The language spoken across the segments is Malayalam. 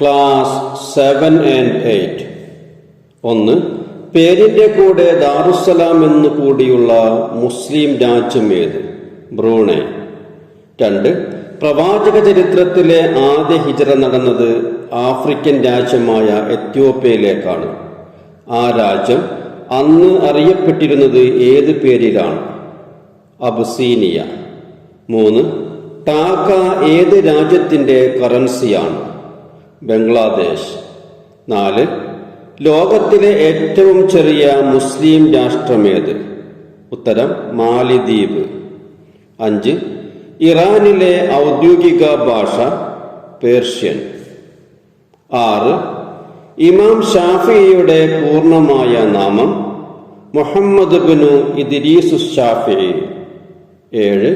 Class seven and eight. ഒന്ന് പേരിന്റെ കൂടെ ദാറുസലാം എന്ന് കൂടിയുള്ള മുസ്ലിം രാജ്യം ഏത്? ബ്രൂണെ. രണ്ട് പ്രവാചക ചരിത്രത്തിലെ ആദ്യ ഹിജറ നടന്നത് ആഫ്രിക്കൻ രാജ്യമായ എത്യോപ്യയിലേക്കാണ്. ആ രാജ്യം അന്ന് അറിയപ്പെട്ടിരുന്നത് ഏത് പേരിലാണ്? അബ്സീനിയ. മൂന്ന് ടാക്ക ഏത് രാജ്യത്തിന്റെ കറൻസിയാണ് ബംഗ്ലാദേശ്. നാല് ലോകത്തിലെ ഏറ്റവും ചെറിയ മുസ്ലിം രാഷ്ട്രമേത് ഉത്തരം മാലിദ്വീപ്. അഞ്ച് ഇറാനിലെ ഔദ്യോഗിക ഭാഷ പേർഷ്യൻ. ആറ് ഇമാം ഷാഫിയുടെ പൂർണമായ നാമം മുഹമ്മദ് ബിനു ഇദ്രീസ് ഷാഫി. ഏഴ്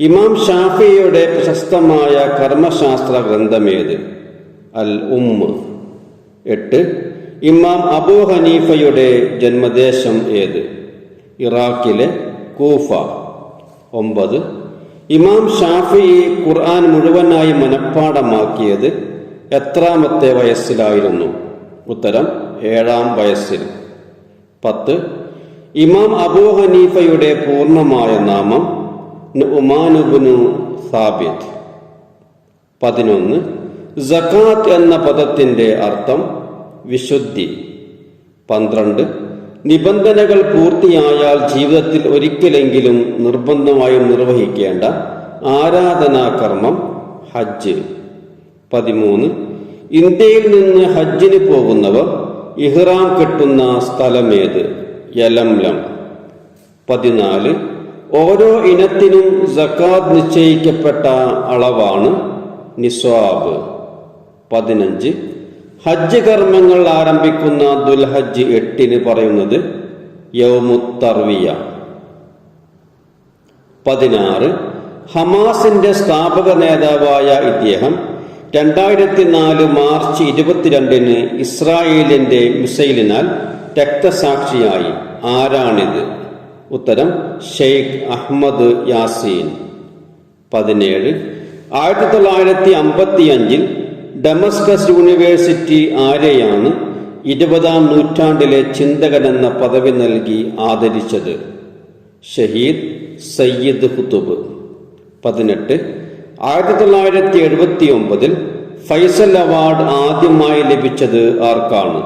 ഇമാം ഷാഫിയുടെ പ്രശസ്തമായ കർമ്മശാസ്ത്ര ഗ്രന്ഥമേത്? അൽ ഉമ്മ. എട്ട്. ഇമാം അബൂ ഹനീഫയുടെ ജന്മദേശം ഏത്? ഇറാഖിലെ കൂഫ. ഒമ്പത്. ഇമാം ഷാഫി ഖുർആൻ മുഴുവനായി മനഃപ്പാടമാക്കിയത് എത്രാമത്തെ വയസ്സിലായിരുന്നു? ഉത്തരം ഏഴാം വയസ്സിൽ. പത്ത്. ഇമാം അബൂ ഹനീഫയുടെ പൂർണമായ നാമം പതിനൊന്ന് സക്കാത്ത് എന്ന പദത്തിന്റെ അർത്ഥം വിശുദ്ധി. പന്ത്രണ്ട് നിബന്ധനകൾ പൂർത്തിയായാൽ ജീവിതത്തിൽ ഒരിക്കലെങ്കിലും നിർബന്ധമായും നിർവഹിക്കേണ്ട ആരാധനാകർമ്മം ഹജ്ജ്. പതിമൂന്ന് ഇന്ത്യയിൽ നിന്ന് ഹജ്ജിന് പോകുന്നവർ ഇഹ്റാം കെട്ടുന്ന സ്ഥലമേത്? യലംലം. പതിനാല് ഓരോ ഇനത്തിനും സക്കാത്ത് നിശ്ചയിക്കപ്പെട്ട അളവാണ് നിസ്വാബ്. പതിനഞ്ച്. ഹജ്ജ് കർമ്മങ്ങൾ ആരംഭിക്കുന്ന ദുൽഹജ്ജ് എട്ടിന് പറയുന്നത് യൗമുത്തർവിയ. പതിനാറ്. ഹമാസിന്റെ സ്ഥാപക നേതാവായ ഇദ്ദേഹം രണ്ടായിരത്തി നാല് മാർച്ച് ഇരുപത്തിരണ്ടിന് ഇസ്രായേലിന്റെ മിസൈലിനാൽ രക്തസാക്ഷിയായി. ആരാണിത്? ഉത്തരം ഷെയ്ഖ് അഹമ്മദ് യാസീൻ. പതിനേഴ്. ആയിരത്തി തൊള്ളായിരത്തി അമ്പത്തി അഞ്ചിൽ ഡമസ്കസ് യൂണിവേഴ്സിറ്റി ആരെയാണ് ഇരുപതാം നൂറ്റാണ്ടിലെ ചിന്തകൻ എന്ന പദവി നൽകി ആദരിച്ചത്? ഷഹീദ് സയ്യിദ് കുത്തുബ് പതിനെട്ട്. ആയിരത്തി തൊള്ളായിരത്തി എഴുപത്തി ഒമ്പതിൽ ഫൈസൽ അവാർഡ് ആദ്യമായി ലഭിച്ചത് ആർക്കാണ്?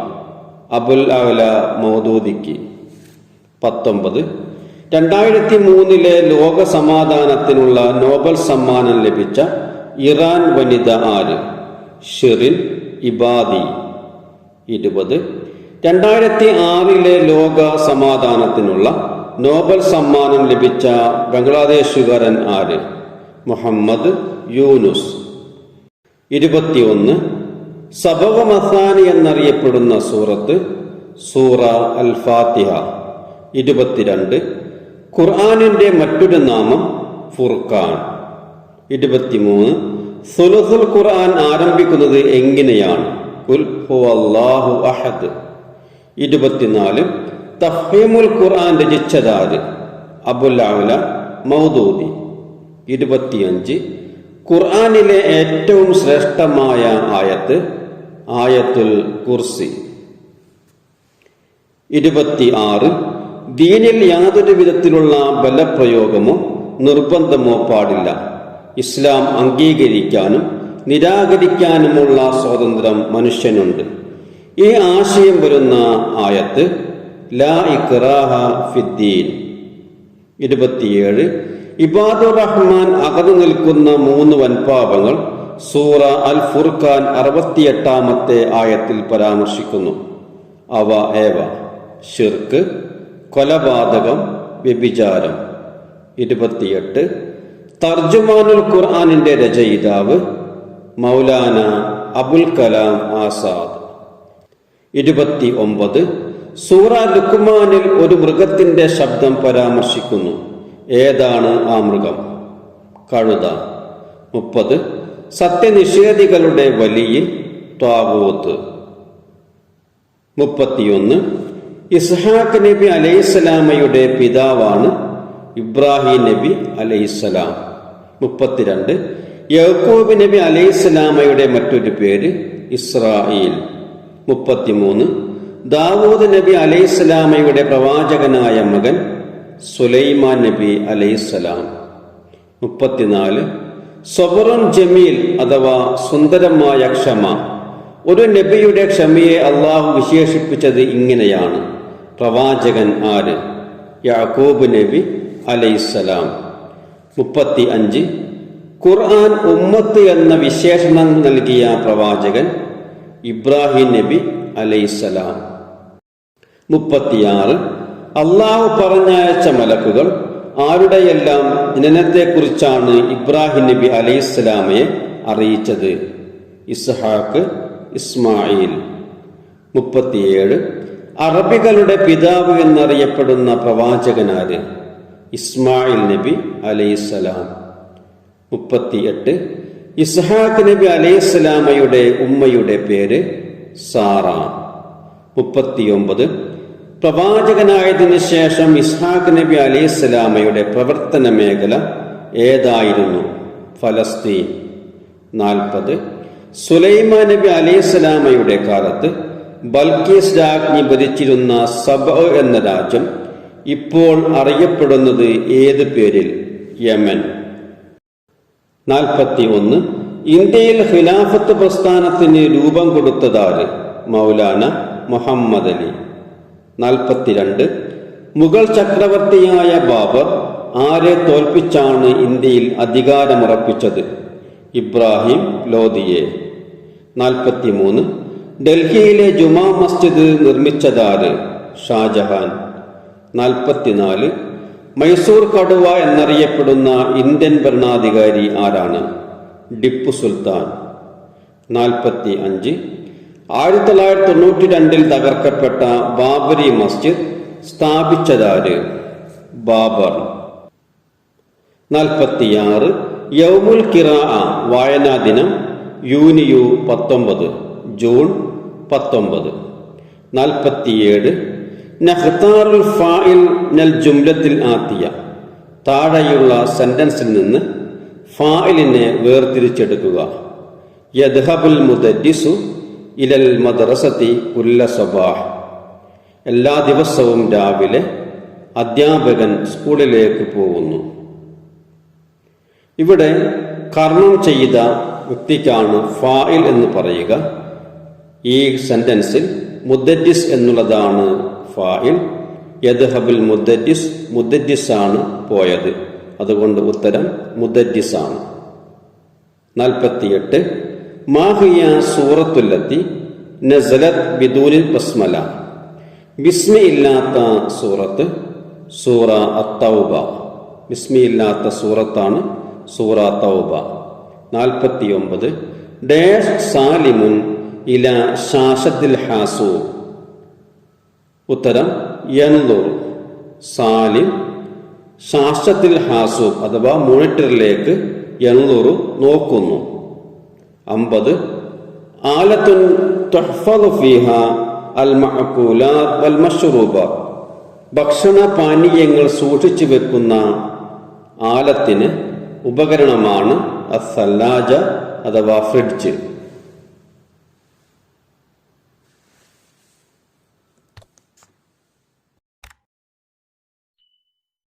അബുൽ അവല മൗദൂദിക്ക്. പത്തൊമ്പത്. രണ്ടായിരത്തി മൂന്നിലെ ലോക സമാധാനത്തിനുള്ള നോബൽ സമ്മാനം ലഭിച്ച ഇറാൻ വനിത ആര്? ഷിറിൻ ഇബാദി. ഇരുപത്. രണ്ടായിരത്തി ആറിലെ ലോക സമാധാനത്തിനുള്ള നോബൽ സമ്മാനം ലഭിച്ച ബംഗ്ലാദേശുകാരൻ ആര്? മുഹമ്മദ് യൂനുസ്. ഇരുപത്തിയൊന്ന്. സബവ മസാനി എന്നറിയപ്പെടുന്ന സൂറത്ത് സൂറ അൽ ഫാത്തിഹ. ഇരുപത്തിരണ്ട്. ഖുർആാനിന്റെ മറ്റൊരു നാമം ഫുർഖാൻ. ഇരുപത്തിമൂന്ന്. സുലസുൽ ഖുർആൻ ആരംഭിക്കുന്നത് എങ്ങനെയാണ്? കുൽ ഹുവല്ലാഹു അഹദ്. ഇരുപത്തിനാല്. തഫീമുൽ ഖുർആൻ രചിച്ചതാര്? അബുൽ മൗദൂദി. ഇരുപത്തിയഞ്ച്. ഖുർആാനിലെ ഏറ്റവും ശ്രേഷ്ഠമായ ആയത്ത് ആയത്തുൽ കുർസി. ഇരുപത്തി ആറ് ദീനിൽ യാതൊരു വിധത്തിലുള്ള ബലപ്രയോഗമോ നിർബന്ധമോ പാടില്ല. ഇസ്ലാം അംഗീകരിക്കാനും നിരാകരിക്കാനുമുള്ള സ്വാതന്ത്ര്യം മനുഷ്യനുണ്ട്. ഈ ആശയം വരുന്ന ആയത്ത് ലാ ഇക്റാഹ ഫിദ്ദീൻ. ഇരുപത്തിയേഴ് ഇബാദുർ റഹ്മാൻ അകന്നു നിൽക്കുന്ന മൂന്ന് വൻപാപങ്ങൾ സൂറ അൽ ഫുർഖാൻ അറുപത്തിയെട്ടാമത്തെ ആയത്തിൽ പരാമർശിക്കുന്നു. അവ ഏവ? ഷിർക്ക് കൊലപാതകം വ്യഭിചാരം. ഇരുപത്തിയെട്ട്. തർജുമാനുൽ ഖുർആാനിന്റെ രചയിതാവ് മൗലാന അബുൽ കലാം ആസാദ്. ഇരുപത്തി ഒമ്പത് സൂറ ലുക്കുമാനിൽ ഒരു മൃഗത്തിന്റെ ശബ്ദം പരാമർശിക്കുന്നു. ഏതാണ് ആ മൃഗം? കഴുത. മുപ്പത്. സത്യനിഷേധികളുടെ വലിയ ത്വാവൂത്ത്. മുപ്പത്തിയൊന്ന്. ഇസ്ഹാഖ് നബി അലൈഹിസ്സലാമയുടെ പിതാവാണ് ഇബ്രാഹിം നബി അലൈഹിസ്സലാം. മുപ്പത്തിരണ്ട്. യഹൂബ് നബി അലൈഹിസ്സലാമയുടെ മറ്റൊരു പേര് ഇസ്രായേൽ. മുപ്പത്തിമൂന്ന്. ദാവൂദ് നബി അലൈഹിസ്സലാമയുടെ പ്രവാചകനായ മകൻ സുലൈമാൻ നബി അലൈഹിസ്സലാം. മുപ്പത്തിനാല്. സബറുൻ ജമീൽ അഥവാ സുന്ദരമായ ക്ഷമ. ഒരു നബിയുടെ ക്ഷമയെ അള്ളാഹു വിശേഷിപ്പിച്ചത് ഇങ്ങനെയാണ്. പ്രവാചകൻ ആര്? യാക്കൂബ് നബി അലൈസലാം മുപ്പത്തി അഞ്ച് ഖുർആൻ ഉമ്മത്ത് എന്ന വിശേഷണം നൽകിയ പ്രവാചകൻ ഇബ്രാഹിം നബി അലൈസലാം മുപ്പത്തിയാറ്. അള്ളാഹു പറഞ്ഞയച്ച മലക്കുകൾ ആരുടെയെല്ലാം ജനനത്തെക്കുറിച്ചാണ് ഇബ്രാഹിം നബി അലൈഹിസ്സലാമയെ അറിയിച്ചത്? ഇസ്ഹാക്ക് ഇസ്മായിൽ. മുപ്പത്തിയേഴ്. അറബികളുടെ പിതാവ് എന്നറിയപ്പെടുന്ന പ്രവാചകനാര്? ഇസ്മായിൽ നബി അലൈസലാം മുപ്പത്തിയെട്ട്. ഇസ്ഹാഖ് നബി അലൈഹിസ്സലാമയുടെ ഉമ്മയുടെ പേര് സാറ. മുപ്പത്തിയൊമ്പത്. പ്രവാചകനായതിനു ശേഷം ഇസ്ഹാഖ് നബി അലൈഹിസ്സലാമയുടെ പ്രവർത്തന മേഖല ഏതായിരുന്നു? ഫലസ്തീൻ. നാൽപ്പത്. സുലൈമാൻ നബി അലൈഹിസ്സലാമയുടെ കാലത്ത് ബൽക്കീസ് രാജ്ഞി ഭരിച്ചിരുന്ന സബ എന്ന രാജ്യം ഇപ്പോൾ അറിയപ്പെടുന്നത് ഏത് പേരിൽ? യമൻ. നാൽപ്പത്തി ഒന്ന് ഇന്ത്യയിൽ ഖിലാഫത്ത് പ്രസ്ഥാനത്തിന് രൂപം കൊടുത്തതാര് മൗലാന മുഹമ്മദ് അലി. നാൽപ്പത്തിരണ്ട്. മുഗൾ ചക്രവർത്തിയായ ബാബർ ആരെ തോൽപ്പിച്ചാണ് ഇന്ത്യയിൽ അധികാരമുറപ്പിച്ചത്? ഇബ്രാഹിം ലോധിയെ നാൽപ്പത്തിമൂന്ന്. ഡൽഹിയിലെ ജുമാ മസ്ജിദ് നിർമ്മിച്ചതാര്? ഷാജഹാൻ. നാൽപ്പത്തിനാല്. മൈസൂർ കടുവ എന്നറിയപ്പെടുന്ന ഇന്ത്യൻ ഭരണാധികാരി ആരാണ്? ടിപ്പു സുൽത്താൻ. നാൽപ്പത്തി അഞ്ച് ആയിരത്തി തൊള്ളായിരത്തി തൊണ്ണൂറ്റി രണ്ടിൽ തകർക്കപ്പെട്ട ബാബരി മസ്ജിദ് സ്ഥാപിച്ചതാര്? ബാബർ. നാൽപ്പത്തിയാറ്. യൗമുൽ കിറാ വായനാ ദിനം. യൂനിയു പത്തൊമ്പത് ജൂൺ പത്തൊമ്പത്. നാൽപ്പത്തിയേഴ്. നഹ്താറുൽ ഫായിൽ നൽ ജുംലത്തിൽ ആത്തിയ. താഴെയുള്ള സെന്റൻസിൽ നിന്ന് ഫായിലിനെ വേർതിരിച്ചെടുക്കുക. യദ്ഹബുൽ മുദ്ദിസു ഇലൽ മദ്രസത്തി കുല്ല സബാഹ്. എല്ലാ ദിവസവും രാവിലെ അധ്യാപകൻ സ്കൂളിലേക്ക് പോകുന്നു. ഇവിടെ കർമ്മം ചെയ്ത വ്യക്തിക്കാണ് ഫായിൽ എന്ന് പറയുക. ഈ സെന്റൻസിൽ മുദ്ദറ്റിസ് എന്നുള്ളതാണ് ഫായിൽ. യദ്ഹബുൽ മുദ്ദിസ് ആണ് പോയത്. അതുകൊണ്ട് ഉത്തരം മുദ്ദിസ് ആണ് നാൽപ്പത്തിയെട്ട് മാഹിയ സൂറത്തുല്ലത്തി നസലത് ബിദൂനിൽ ബസ്മല. ബിസ്മി ഇല്ലാത്ത സൂറത്ത് സൂറ അത്തൗബ. ബിസ്മി ഇല്ലാത്ത സൂറത്താണ് സൂറ തൗബ. നാൽപ്പത്തിയൊമ്പത്. ഡാഷ് സാലിമുൻ ഇല ഷാഷത്തിൽ ഹാസു. ഉത്തരം യൻദുർ സാലിം ശാസ്ത്രത്തിൽ ഹാസു അഥവാ മോണിറ്ററിലേക്ക് എണ്ണൂറു നോക്കുന്നു. അമ്പത്. ആലത്തുൻ ഫീഹ അൽ വൽ മഷ്റൂബാത്ത് ഭക്ഷണ പാനീയങ്ങൾ സൂക്ഷിച്ചു വെക്കുന്ന ആലത്തിന് ഉപകരണമാണ് അസല്ലാജ അഥവാ ഫ്രിഡ്ജ്.